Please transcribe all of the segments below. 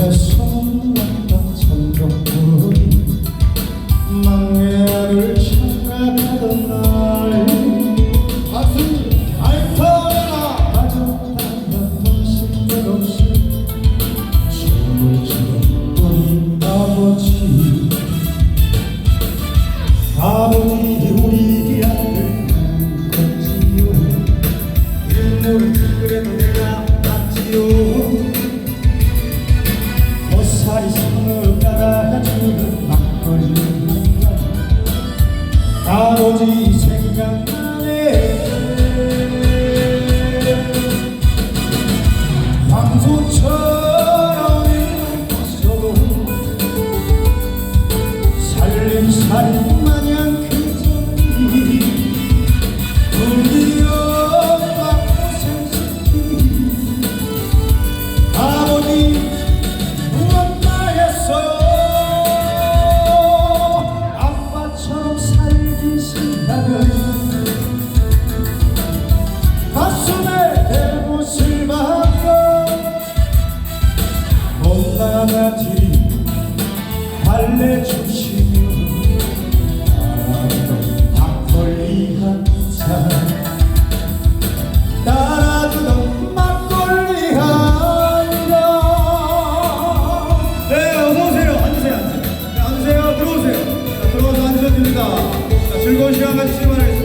goodness 한 달래주시며 따라주던 막걸리 한잔 따라주던 막걸리 한잔 네, 어서 오세요. 앉으세요. 앉으세요. 네, 앉으세요. 들어오세요. 자, 들어와서 앉으셔도 됩니다. 자, 즐거운 시간 가지시기 바라겠습니다.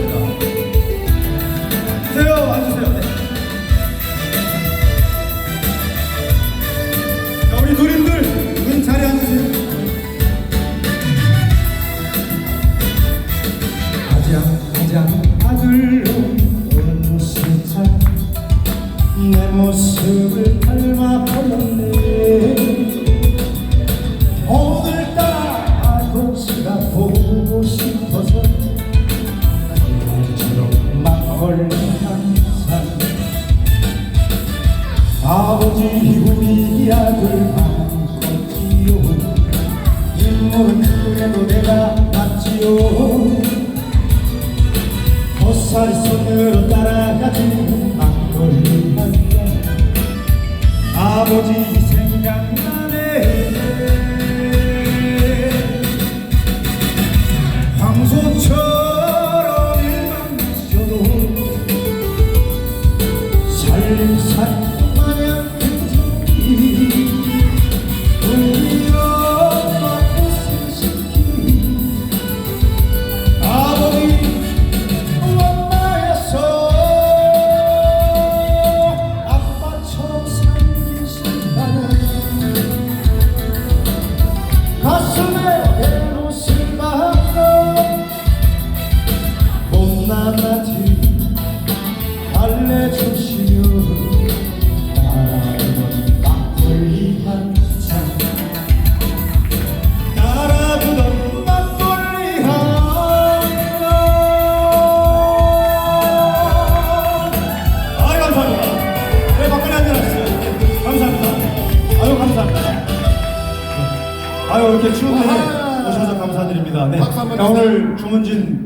모습을 닮아버렸네. 오늘따라 아버지가 보고 싶어서 나처럼 막걸리 한잔 아버지 우리 아들 아버 아유, 이렇게 추운 날에 오셔서 감사드립니다. 네. 박수 한번 자, 오늘 주문진